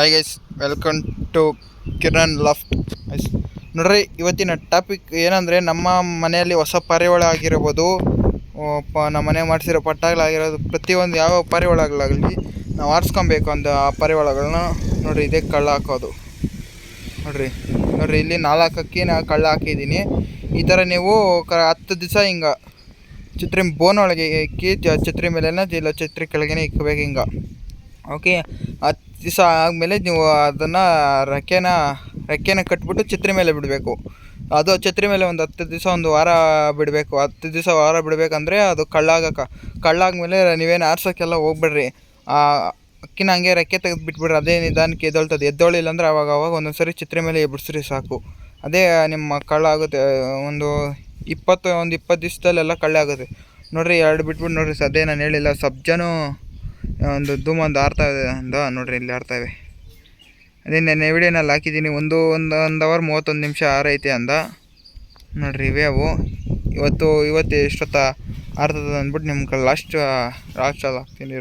Hi guys welcome to Kiran ಲಫ್ಟ್ ಐಸ್ ನೋಡ್ರಿ, ಇವತ್ತಿನ ಟಾಪಿಕ್ ಏನಂದರೆ ನಮ್ಮ ಮನೆಯಲ್ಲಿ ಹೊಸ ಪರಿವಳ ಆಗಿರ್ಬೋದು ಪ, ನಮ್ಮ ಮನೆ ಮಾಡಿಸಿರೋ ಪಟ್ಟಾಗಳಾಗಿರೋದು ಪ್ರತಿಯೊಂದು ಯಾವ ಪಾರಿವಾಳಗಳಾಗಲಿ ನಾವು ಆರಿಸ್ಕೊಬೇಕು ಅಂತ ಆ ಪಾರಿವಾಳಗಳನ್ನ ನೋಡಿರಿ, ಇದೇ ಕಳ್ಳ ಹಾಕೋದು. ನೋಡಿರಿ ನೋಡಿರಿ, ಇಲ್ಲಿ ನಾಲ್ಕು ಅಕ್ಕಿ ನಾ ಕಳ್ಳ ಹಾಕಿದ್ದೀನಿ. ಈ ಥರ ನೀವು ಕ, ಹತ್ತು ದಿವಸ ಹಿಂಗೆ ಬೋನ್ ಒಳಗೆ ಇಕ್ಕಿ ಛತ್ರಿ ಮೇಲೆನ, ಇಲ್ಲ ಛತ್ರಿ ಕೆಳಗೇನೆ ಇಕ್ಕಬೇಕು ಹಿಂಗೆ. ಓಕೆ ಹತ್ತು ದಿವಸ ಆದಮೇಲೆ ನೀವು ಅದನ್ನು ರೆಕ್ಕೆನ ರೆಕ್ಕೆನ ಕಟ್ಬಿಟ್ಟು ಛತ್ರಿ ಮೇಲೆ ಬಿಡಬೇಕು. ಅದು ಛತ್ರಿ ಮೇಲೆ ಒಂದು ಹತ್ತು ದಿವಸ, ಒಂದು ವಾರ ಬಿಡಬೇಕು. ಹತ್ತು ದಿವಸ, ವಾರ ಬಿಡಬೇಕಂದ್ರೆ ಅದು ಕಳ್ಳಾಗಕ್ಕ ಕಳ್ಳಾದ್ಮೇಲೆ ನೀವೇನು ಆರ್ಸೋಕ್ಕೆಲ್ಲ ಹೋಗ್ಬಿಡ್ರಿ. ಆ ಅಕ್ಕಿನ ಹಂಗೆ ರೆಕ್ಕೆ ತೆಗೆದು ಬಿಟ್ಬಿಡ್ರಿ ಅದೇ ನಿಧಾನಕ್ಕೆ ಎದ್ದೊಳ್ತದೆ. ಎದ್ದೊಳಿಲ್ಲ ಅಂದರೆ ಅವಾಗ ಅವಾಗ ಒಂದೊಂದು ಸರಿ ಛತ್ರಿ ಮೇಲೆ ಬಿಡಿಸ್ರಿ ಸಾಕು. ಅದೇ ನಿಮ್ಮ ಕಳ್ಳ ಆಗುತ್ತೆ, ಒಂದು ಇಪ್ಪತ್ತು ಒಂದು ಇಪ್ಪತ್ತು ದಿವಸದಲ್ಲೆಲ್ಲ ಕಳ್ಳ ಆಗುತ್ತೆ. ನೋಡಿರಿ, ಎರಡು ಬಿಟ್ಬಿಟ್ಟು ನೋಡಿರಿ ಅದೇ ನಾನು ಹೇಳಿಲ್ಲ, ಸಬ್ಜನೂ ಒಂದು ಧೂಮ್ ಒಂದು ಆರ್ತಾ ಇದೆ ಅಂದ ನೋಡ್ರಿ, ಇಲ್ಲಿ ಆಡ್ತಾ ಇವೆ ಅದೇ ನೆನ್ನೆ ವಿಡಿಯೋನಲ್ಲಿ ಹಾಕಿದ್ದೀನಿ, ಒಂದು ಒಂದು ಒಂದು ಅವರ್ ಮೂವತ್ತೊಂದು ನಿಮಿಷ ಆರೈತೆ ಅಂದ ನೋಡ್ರಿ, ಇವೇ ಅವು. ಇವತ್ತು ಇವತ್ತು ಎಷ್ಟೊತ್ತ ಆಡ್ತದ ಅಂದ್ಬಿಟ್ಟು ನಿಮ್ಗೆ ಲಾಸ್ಟ್ ಲಾಸ್ಟಲ್ಲಿ ಹಾಕ್ತೀನಿ.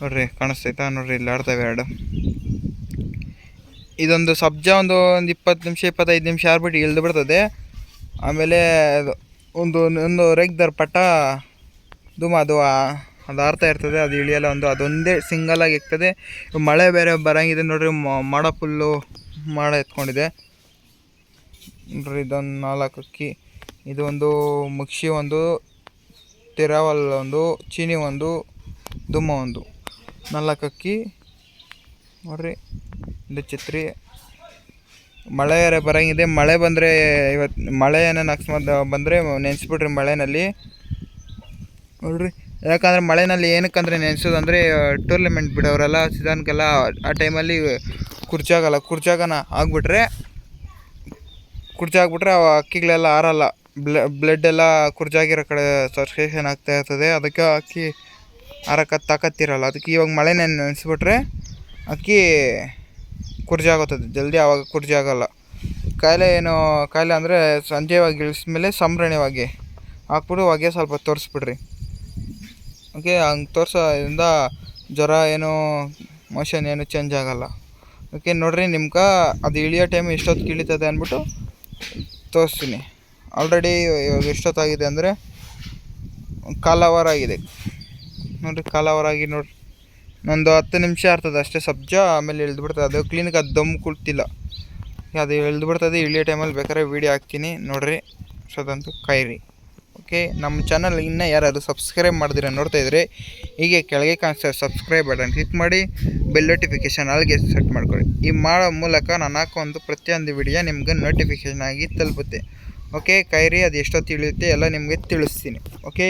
ನೋಡ್ರಿ, ಕಾಣಿಸ್ತೈತಾ? ನೋಡ್ರಿ, ಇಲ್ಲಿ ಆಡ್ತವೆ ಎರಡು. ಇದೊಂದು ಸಬ್ಜ ಒಂದು ಒಂದು ಇಪ್ಪತ್ತು ನಿಮಿಷ, ಇಪ್ಪತ್ತೈದು ನಿಮಿಷ ಆರ್ಬಿಟ್ಟು ಇಳ್ದು ಬಿಡ್ತದೆ. ಆಮೇಲೆ ಒಂದು ಒಂದು ರೆಗ್ದರ್ ಪಟ್ಟ ಧೂಮ ಅದು ಅದು ಅರ್ಥ ಇರ್ತದೆ, ಅದು ಇಳಿಯಲ್ಲ, ಒಂದು ಅದೊಂದೇ ಸಿಂಗಲಾಗಿ ಇರ್ತದೆ. ಮಳೆ ಬೇರೆ ಬರಂಗಿದೆ ನೋಡ್ರಿ ಮಾಡ ಫುಲ್ಲು ಮಾಡ ಎತ್ಕೊಂಡಿದೆ. ನೋಡ್ರಿ, ಇದೊಂದು ನಾಲ್ಕು ಅಕ್ಕಿ, ಇದು ಒಂದು ಮುಕ್ಷಿ ಒಂದು, ತಿರಾವಲ್ ಒಂದು, ಚೀನಿ ಒಂದು ದುಮ್ಮ ಒಂದು. ನಾಲ್ಕು ಅಕ್ಕಿ, ನೋಡ್ರಿ, ಇದು ಚಿತ್ರಿ. ಮಳೆ ಬೇರೆ ಬರಂಗಿದೆ, ಮಳೆ ಬಂದರೆ ಇವತ್ತು ಮಳೆ ಏನೇನು ಅಕಸ್ಮಾತ್ ಬಂದರೆ ನೆನೆಸ್ಬಿಟ್ರಿ ಮಳೆನಲ್ಲಿ. ನೋಡ್ರಿ ಯಾಕಂದ್ರೆ ಮಳೆನಲ್ಲಿ ಏನಕ್ಕಂದ್ರೆ ನೆನೆಸೋದು ಅಂದರೆ ಟೂರ್ನಮೆಂಟ್ ಬಿಡೋರೆಲ್ಲ ಸೀಸನ್ಗೆಲ್ಲ ಆ ಟೈಮಲ್ಲಿ ಕುರ್ಚಾಗಲ್ಲ ಕುರ್ಚಾಗನ ಆಗಿಬಿಟ್ರೆ ಕುರ್ಚಾಗ್ಬಿಟ್ರೆ ಆ ಅಕ್ಕಿಗಳೆಲ್ಲ ಆರಲ್ಲ ಬ್ಲಡ್ ಎಲ್ಲ ಕುರ್ಚಾಗಿರೋ ಕಡೆ ಸರ್ಕ್ಯುಲೇಷನ್ ಆಗ್ತಾ ಇರ್ತದೆ. ಅದಕ್ಕೆ ಅಕ್ಕಿ ಆರಕ್ಕೆ ತಾಕತ್ತಿರಲ್ಲ. ಅದಕ್ಕೆ ಇವಾಗ ಮಳೆ ನೆನೆಸ್ಬಿಟ್ರೆ ಅಕ್ಕಿ ಕುರ್ಜಾಗುತ್ತದೆ ಜಲ್ದಿ ಆವಾಗ ಕುರ್ಜಿ ಆಗಲ್ಲ ಕಾಯಿಲೆ ಏನು, ಕಾಯಿಲೆ ಅಂದರೆ ಸಂಜೆವಾಗಿ ಇಳಿಸ್ಮೇಲೆ ಸಂಭ್ರಣೆವಾಗಿ ಹಾಕ್ಬಿಟ್ಟು ಹೊಗೆ ಸ್ವಲ್ಪ ತೋರಿಸ್ಬಿಡ್ರಿ. ಓಕೆ, ಹಂಗೆ ತೋರಿಸೋದ್ರಿಂದ ಜ್ವರ ಏನು, ಮೋಷನ್ ಏನು ಚೇಂಜ್ ಆಗೋಲ್ಲ. ಓಕೆ, ನೋಡ್ರಿ, ನಿಮ್ಗೆ ಅದು ಇಳಿಯೋ ಟೈಮ್ ಎಷ್ಟೊತ್ತು ಇಳಿತದೆ ಅಂದ್ಬಿಟ್ಟು ತೋರಿಸ್ತೀನಿ. ಆಲ್ರೆಡಿ ಇವಾಗ ಎಷ್ಟೊತ್ತಾಗಿದೆ ಅಂದರೆ ಕಾಲ್ ಅವರ್ ಆಗಿದೆ. ನೋಡಿರಿ, ಕಾಲ್ ಅವರ್ ಆಗಿ ನೋಡ್ರಿ ನಂದು ಹತ್ತು ನಿಮಿಷ ಆಗ್ತದೆ ಅಷ್ಟೇ ಸಬ್ಜ, ಆಮೇಲೆ ಇಳಿದು ಬಿಡ್ತದೆ ಅದು ಕ್ಲೀನಿಗೆ ಅದು ದಮ್ ಕುಳ್ತಿಲ್ಲ. ಅದು ಇಳಿದು ಬಿಡ್ತದೆ ಇಳಿಯೋ ಟೈಮಲ್ಲಿ ಬೇಕಾದ್ರೆ ವೀಡಿಯೋ ಹಾಕ್ತೀನಿ. ನೋಡ್ರಿ, ಸೊದಂತೂ ಕಾಯಿರಿ ಓಕೆ, ನಮ್ಮ ಚಾನಲ್ ಇನ್ನೂ ಯಾರಾದರೂ ಸಬ್ಸ್ಕ್ರೈಬ್ ಮಾಡಿದಿರ ನೋಡ್ತಾ ಇದ್ರೆ, ಹೀಗೆ ಕೆಳಗೆ ಕಾಣಿಸ್ತಾ ಸಬ್ಸ್ಕ್ರೈಬ್ ಬಟನ್ ಕ್ಲಿಕ್ ಮಾಡಿ ಬೆಲ್ ನೋಟಿಫಿಕೇಷನ್ ಅಲ್ಲಿಗೆ ಸೆಟ್ ಮಾಡ್ಕೊಳ್ಳಿ. ಈ ಮಾಡೋ ಮೂಲಕ ನಾನು ಹಾಕೋ ಒಂದು ಪ್ರತಿಯೊಂದು ವಿಡಿಯೋ ನಿಮ್ಗೆ ನೋಟಿಫಿಕೇಷನ್ ಆಗಿ ತಲುಪುತ್ತೆ. ಓಕೆ, ಕೈರಿ, ಅದು ಎಷ್ಟೊತ್ತು ತಿಳಿಯುತ್ತೆ, ಎಲ್ಲ ನಿಮಗೆ ತಿಳಿಸ್ತೀನಿ. ಓಕೆ?